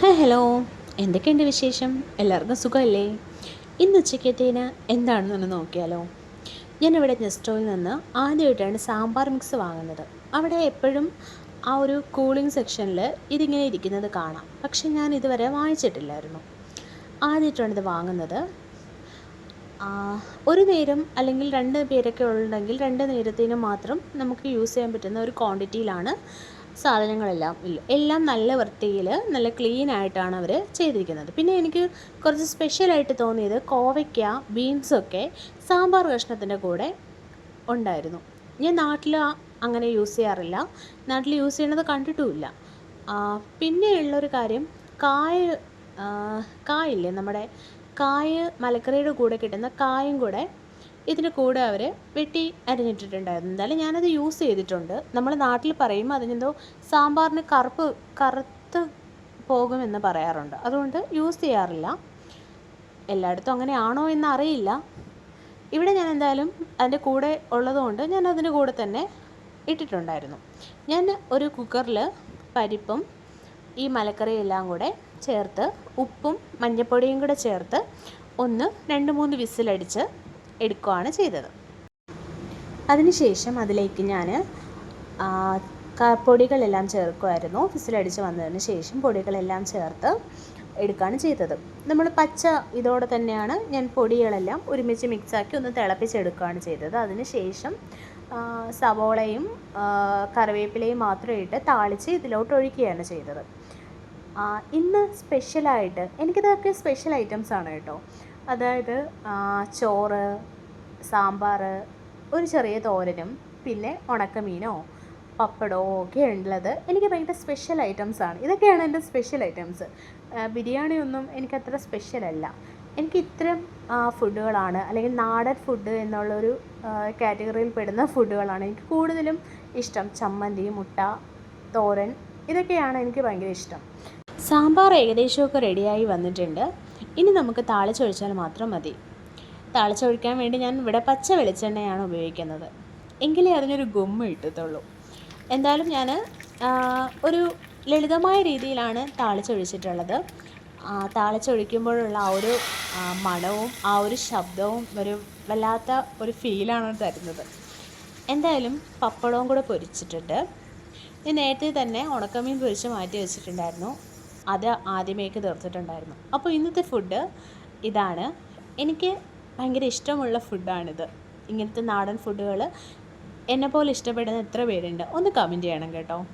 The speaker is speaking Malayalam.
Hi hello. എന്തൊക്കെയുണ്ട് വിശേഷം? എല്ലാവർക്കും സുഖമല്ലേ? ഇന്ന് ഉച്ചക്കത്തേന് എന്താണെന്നൊന്ന് നോക്കിയാലോ. ഞാനിവിടെ നെസ്റ്റോയിൽ നിന്ന് ആദ്യമായിട്ടാണ് സാമ്പാർ മിക്സ് വാങ്ങുന്നത്. അവിടെ എപ്പോഴും ആ ഒരു കൂളിംഗ് സെക്ഷനിൽ ഇതിങ്ങനെ ഇരിക്കുന്നത് കാണാം. പക്ഷേ ഞാൻ ഇതുവരെ വാങ്ങിച്ചിട്ടില്ലായിരുന്നു. ആദ്യമായിട്ടാണ് ഇത് വാങ്ങുന്നത്. ഒരു നേരം അല്ലെങ്കിൽ രണ്ട് പേരൊക്കെ ഉണ്ടെങ്കിൽ രണ്ട് നേരത്തിന് മാത്രം നമുക്ക് യൂസ് ചെയ്യാൻ പറ്റുന്ന ഒരു ക്വാണ്ടിറ്റിയിലാണ് സാധനങ്ങളെല്ലാം ഇല്ല. എല്ലാം നല്ല വൃത്തിയിൽ നല്ല ക്ലീൻ ആയിട്ടാണ് അവർ ചെയ്തിരിക്കുന്നത്. പിന്നെ എനിക്ക് കുറച്ച് സ്പെഷ്യലായിട്ട് തോന്നിയത് കോവയ്ക്ക ബീൻസൊക്കെ സാമ്പാർ കഷ്ണത്തിന്റെ കൂടെ ഉണ്ടായിരുന്നു. ഞാൻ നാട്ടിൽ അങ്ങനെ യൂസ് ചെയ്യാറില്ല. നാട്ടിൽ യൂസ് ചെയ്യണത് കണ്ടിട്ടുമില്ല. പിന്നെ പിന്നെയുള്ളൊരു കാര്യം കായ കായില്ലേ നമ്മുടെ കായ് മലക്കറിയുടെ കൂടെ കിട്ടുന്ന കായും കൂടെ ഇതിന്റെ കൂടെ അവർ വെട്ടി അരിഞ്ഞിട്ടിട്ടുണ്ടായിരുന്നു. എന്തായാലും ഞാനത് യൂസ് ചെയ്തിട്ടുണ്ട്. നമ്മൾ നാട്ടിൽ പറയും അതിനെന്തോ സാമ്പാറിന് കറുപ്പ് കറുത്ത് പോകുമെന്ന് പറയാറുണ്ട്. അതുകൊണ്ട് യൂസ് ചെയ്യാറില്ല. എല്ലായിടത്തും അങ്ങനെയാണോ എന്ന് അറിയില്ല. ഇവിടെ ഞാൻ എന്തായാലും അതിന്റെ കൂടെ ഉള്ളതുകൊണ്ട് ഞാൻ അതിന്റെ കൂടെ തന്നെ ഇട്ടിട്ടുണ്ടായിരുന്നു. ഞാൻ ഒരു കുക്കറിൽ പരിപ്പും ഈ മലക്കറിയും എല്ലാം കൂടെ ചേർത്ത് ഉപ്പും മഞ്ഞൾപ്പൊടിയും കൂടെ ചേർത്ത് ഒന്ന് രണ്ട് മൂന്ന് വിസിലടിച്ച് എടുക്കുകയാണ് ചെയ്തത്. അതിനുശേഷം അതിലേക്ക് ഞാൻ പൊടികളെല്ലാം ചേർക്കുമായിരുന്നു വിസിലടിച്ച് വന്നതിന് ശേഷം പൊടികളെല്ലാം ചേർത്ത് എടുക്കുകയാണ് ചെയ്തത്. നമ്മൾ പച്ച ഇതോടെ തന്നെയാണ് ഞാൻ പൊടികളെല്ലാം ഒരുമിച്ച് മിക്സാക്കി ഒന്ന് തിളപ്പിച്ചെടുക്കുകയാണ് ചെയ്തത്. അതിന് ശേഷം ആ, സവോളയും കറിവേപ്പിലയും മാത്രം ഇട്ട് താളിച്ച് ഇതിലോട്ട് ഒഴിക്കുകയാണ് ചെയ്തത്. ഇന്ന് സ്പെഷ്യലായിട്ട് എനിക്കിതൊക്കെ സ്പെഷ്യൽ ഐറ്റംസ് ആണ് കേട്ടോ. അതായത് ചോറ് സാമ്പാർ ഒരു ചെറിയ തോരനും പിന്നെ ഉണക്കമീനോ പപ്പടമോ ഒക്കെ ഉള്ളത് എനിക്ക് ഭയങ്കര സ്പെഷ്യൽ ഐറ്റംസാണ് ഇതൊക്കെയാണ് എന്റെ സ്പെഷ്യൽ ഐറ്റംസ് ബിരിയാണി ഒന്നും എനിക്കത്ര സ്പെഷ്യൽ അല്ല. എനിക്ക് ഇത്തരം ഫുഡുകളാണ് അല്ലെങ്കിൽ നാടൻ ഫുഡ് എന്നുള്ളൊരു കാറ്റഗറിയിൽ പെടുന്ന ഫുഡുകളാണ് എനിക്ക് കൂടുതലും ഇഷ്ടം. ചമ്മന്തി മുട്ട തോരൻ ഇതൊക്കെയാണ് എനിക്ക് ഭയങ്കര ഇഷ്ടം. സാമ്പാർ ഏകദേശമൊക്കെ റെഡിയായി വന്നിട്ടുണ്ട്. ഇനി നമുക്ക് താളിച്ചൊഴിച്ചാൽ മാത്രം മതി. താളിച്ചൊഴിക്കാൻ വേണ്ടി ഞാൻ ഇവിടെ പച്ച വെളിച്ചെണ്ണയാണ് ഉപയോഗിക്കുന്നത്. എങ്കിലേ അതിനൊരു ഗുമ്മ കിട്ടത്തുള്ളൂ. എന്തായാലും ഞാൻ ഒരു ലളിതമായ രീതിയിലാണ് താളിച്ചൊഴിച്ചിട്ടുള്ളത്. താളിച്ചൊഴിക്കുമ്പോഴുള്ള ആ ഒരു മണവും ആ ഒരു ശബ്ദവും ഒരു വല്ലാത്ത ഒരു ഫീലാണ് തരുന്നത്. എന്തായാലും പപ്പടവും കൂടെ പൊരിച്ചിട്ടുണ്ട്. ഞാൻ നേരത്തെ തന്നെ ഉണക്കമീൻ പൊരിച്ച് മാറ്റി വെച്ചിട്ടുണ്ടായിരുന്നു. അത് ആദ്യമേക്ക് തീർത്തിട്ടുണ്ടായിരുന്നു. അപ്പോൾ ഇന്നത്തെ ഫുഡ് ഇതാണ്. എനിക്ക് ഭയങ്കര ഇഷ്ടമുള്ള ഫുഡാണിത്. ഇങ്ങനത്തെ നാടൻ ഫുഡുകൾ എന്നെപ്പോലെ ഇഷ്ടപ്പെടുന്ന എത്ര പേരുണ്ട്? ഒന്ന് കമന്റ് ചെയ്യണം കേട്ടോ.